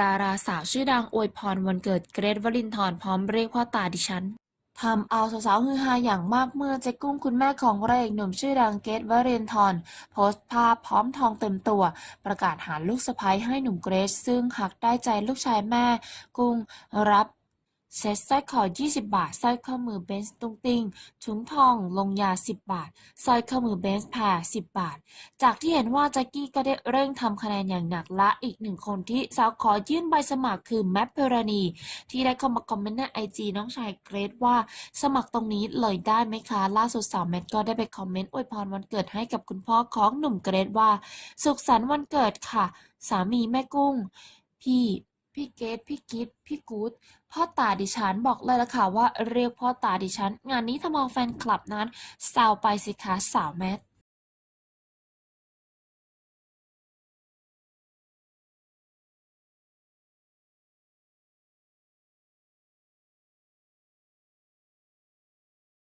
ดาราสาวชื่อดังอวยพรวันเกิดเกรทวลินทร์พร้อมเรียกพ่อตาดิฉันทำเอาสาวๆฮือฮาอย่างมากเมื่อเจ๊กุ้งคุณแม่ของพระเอกหนุ่มชื่อดังเกรทวรินทอนโพสต์ภาพพร้อมทองเต็มตัว ประกาศหาลูกสะใภ้ให้หนุ่มเกรซซึ่งหากได้ใจลูกชายแม่ กุ้งรับ เซ็ตสร้อยคอ 20 บาท สร้อยข้อมือเบนซ์ตุ้งติงถุงทอง ลงยา 10 บาท สร้อยข้อมือเบนซ์แพร10 บาท จากที่เห็นว่าแจ็คกี้ก็ได้เร่งทำคะแนนอย่างหนักและอีกหนึ่งคนที่สาวขอยื่นใบสมัครคือแมทเพรานีที่ได้เข้ามาคอมเมนต์ในไอจีน้องชายเกรดว่าสมัครตรงนี้เลยได้ไหมคะ ล่าสุดสาวแมทก็ได้ไปคอมเมนต์อวยพรวันเกิดให้กับคุณพ่อของหนุ่มเกรดว่า สุขสันต์วันเกิดค่ะ สามีแม่กุ้ง พี่ พี่เกดพี่กิฟพี่กู๊ดพ่อตาดิฉันบอกเลยละค่ะว่าเรียกพ่อตาดิฉัน งานนี้ทำเอาแฟนคลับนั้นแซวไปสิคะสาวแมท